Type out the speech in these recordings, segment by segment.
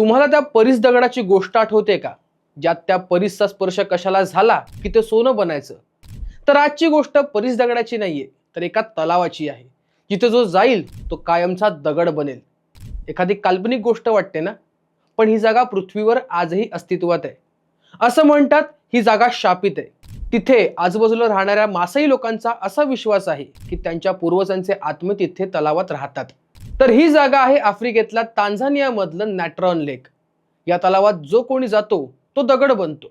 तुम्हाला त्या परीस दगडाची गोष्ट आठवते का? ज्यात त्या परीसचा स्पर्श कशाला झाला की ते सोनं बनायचं? तर आजची गोष्ट परीस दगडाची नाहीये तर एका तलावाची आहे. जिथे जो जाईल तो कायमचा दगड बनेल. एखादी काल्पनिक गोष्ट वाटते ना? पण ही जागा पृथ्वीवर आजही अस्तित्वात आहे. असं म्हणतात ही जागा शापित आहे. तिथे आजूबाजूला राहणाऱ्या मासाई लोकांचा असा विश्वास आहे की त्यांच्या पूर्वजांचे आत्मे तिथे तलावात राहतात. तर ही जागा आहे आफ्रिकेतल्या तांझानियामधलं नॅट्रॉन लेक. या तलावात जो कोणी जातो तो दगड बनतो.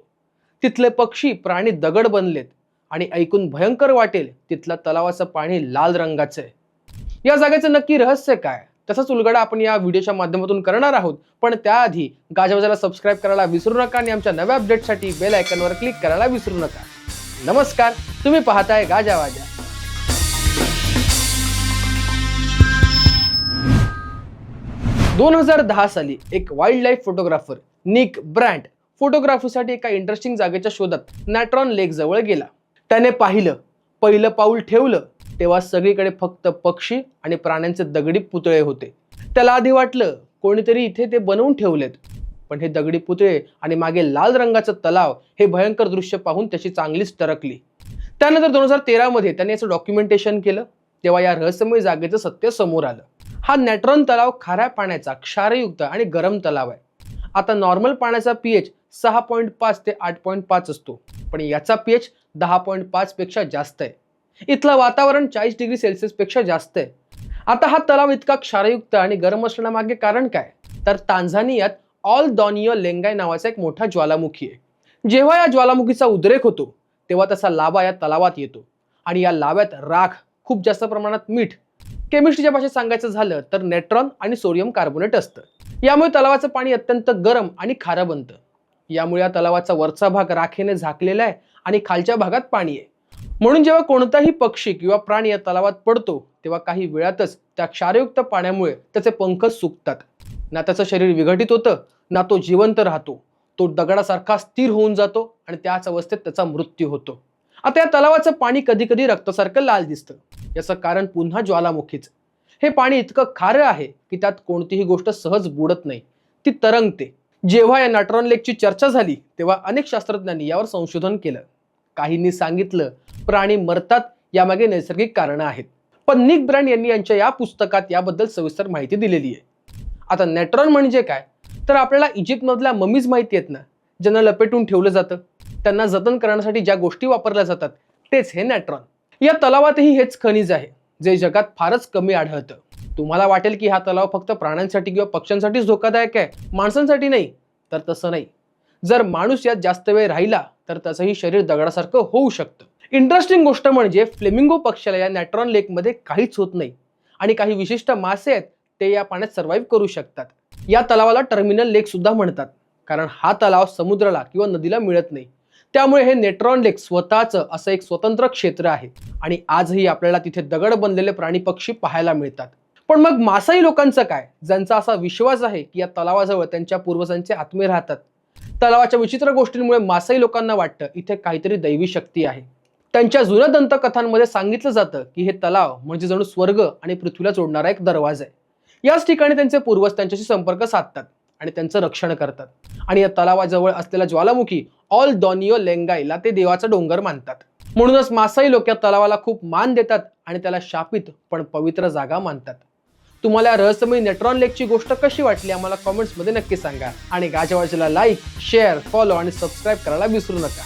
तिथले पक्षी प्राणी दगड बनलेत आणि ऐकून भयंकर वाटेल तिथलं तलावाचं पाणी लाल रंगाचं आहे. या जागेचं नक्की रहस्य काय? तसाच उलगडा आपण या व्हिडिओच्या माध्यमातून करणार आहोत. पण त्याआधी गाजावाजाला सबस्क्राईब करायला विसरू नका आणि आमच्या नव्या अपडेटसाठी बेल आयकनवर क्लिक करायला विसरू नका. नमस्कार तुम्ही पाहताय गाजावाजा दोन हजार दहा साली एक wild life photographer Nick Brandt फोटोग्राफीसाठी एका इंटरेस्टिंग जागेच्या शोधात नॅट्रॉन लेक जवळ गेला. त्याने पाहिलं पहिलं पाऊल ठेवलं तेव्हा सगळीकडे फक्त पक्षी आणि प्राण्यांचे दगडी पुतळे होते. त्याला आधी वाटलं कोणीतरी इथे ते बनवून ठेवलेत. पण हे दगडी पुतळे आणि मागे लाल रंगाचं तलाव हे भयंकर दृश्य पाहून त्याची चांगलीच टरकली त्यानंतर दोन हजार तेरामध्ये त्याने याचं डॉक्युमेंटेशन केलं तेव्हा या रहस्यमय जागेचं सत्य समोर आलं. हा नॅट्रॉन तलाव खाऱ्या पाण्याचा क्षारयुक्त आणि गरम तलाव आहे. आता नॉर्मल पाण्याचा पीएच सहा पॉईंट पाच ते आठ पॉईंट पाच असतो. पण याचा पीएच दहा पॉईंट पाच पेक्षा जास्त आहे. इथलं वातावरण चाळीस डिग्री सेल्सिअसपेक्षा जास्त आहे. आता हा तलाव इतका क्षारयुक्त आणि गरम असण्यामागे कारण काय? तर तांझानियात ऑल दॉनियो लेंगाय नावाचा एक मोठा ज्वालामुखी आहे. जेव्हा या ज्वालामुखीचा उद्रेक होतो तेव्हा त्याचा लावा या तलावात येतो. आणि या लाव्यात राख खूप जास्त प्रमाणात मीठ केमिस्ट्रीच्या भाषेत सांगायचं झालं तर नेट्रॉन आणि सोडियम कार्बोनेट असतं. यामुळे तलावाचं पाणी अत्यंत गरम आणि खारं बनतं. यामुळे या तलावाचा वरचा भाग राखेने झाकलेला आहे आणि खालच्या भागात पाणी आहे. म्हणून जेव्हा कोणताही पक्षी किंवा प्राणी या तलावात पडतो तेव्हा काही वेळातच त्या क्षारयुक्त पाण्यामुळे त्याचे पंख सुकतात. ना त्याचं शरीर विघटित होतं ना तो जिवंत राहतो. तो दगडासारखा स्थिर होऊन जातो आणि त्याच अवस्थेत त्याचा मृत्यू होतो. आता या तलावाचं पाणी कधी कधी रक्तासारखं लाल दिसतं. याचं कारण पुन्हा ज्वालामुखीच हे पाणी इतकं खारं आहे की त्यात कोणतीही गोष्ट सहज बुडत नाही. ती तरंगते. जेव्हा या नॅट्रॉन लेकची चर्चा झाली तेव्हा अनेक शास्त्रज्ञांनी यावर संशोधन केलं. काहींनी सांगितलं प्राणी मरतात यामागे नैसर्गिक कारणं आहेत. पण निक ब्रँड यांनी यांच्या या पुस्तकात याबद्दल सविस्तर माहिती दिलेली आहे. आता नेट्रॉन म्हणजे काय? तर आपल्याला इजिप्तमधल्या ममीज माहिती आहेत ना? ज्यांना लपेटून ठेवलं जातं. त्यांना जतन करण्यासाठी ज्या गोष्टी वापरल्या जातात तेच हे नॅट्रॉन. या तलावातही हेच खनिज आहे जे जगात फारच कमी आढळतं. तुम्हाला वाटेल की हा तलाव फक्त प्राण्यांसाठी किंवा पक्ष्यांसाठीच धोकादायक आहे माणसांसाठी नाही तर तसं नाही. जर माणूस यात जास्त वेळ राहिला तर त्याचंही शरीर दगडासारखं होऊ शकतं. इंटरेस्टिंग गोष्ट म्हणजे फ्लेमिंगो पक्षाला या नॅट्रॉन लेकमध्ये काहीच होत नाही आणि काही विशिष्ट मासे आहेत ते या पाण्यात सर्व्हाइव्ह करू शकतात. या तलावाला टर्मिनल लेक सुद्धा म्हणतात कारण हा तलाव समुद्राला किंवा नदीला मिळत नाही. त्यामुळे हे नेट्रॉन लेक स्वतःचं असं एक स्वतंत्र क्षेत्र आहे. आणि आजही आपल्याला तिथे दगड बनलेले प्राणी पक्षी पाहायला मिळतात. पण मग मासाई लोकांचं काय? ज्यांचा असा विश्वास आहे की या तलावाजवळ त्यांच्या पूर्वजांचे आत्मे राहतात. तलावाच्या विचित्र गोष्टींमुळे मासाई लोकांना वाटतं इथे काहीतरी दैवी शक्ती आहे. त्यांच्या जुन्या दंतकथांमध्ये सांगितलं जातं की हे तलाव म्हणजे जणू स्वर्ग आणि पृथ्वीला जोडणारा एक दरवाजा आहे. याच ठिकाणी त्यांचे पूर्वज त्यांच्याशी संपर्क साधतात. आणि त्यांचं रक्षण करतात. आणि या तलावाजवळ असलेला ज्वालामुखी ऑल डॉनिओ लेंगाईला ते देवाचा डोंगर मानतात. म्हणूनच मासाई लोक या तलावाला खूप मान देतात आणि त्याला शापित पण पवित्र जागा मानतात. तुम्हाला रहस्यमयी नेट्रॉन लेकची गोष्ट कशी वाटली आम्हाला कॉमेंट्समध्ये नक्की सांगा. आणि गाजावाजीला लाईक शेअर फॉलो आणि सबस्क्राईब करायला विसरू नका.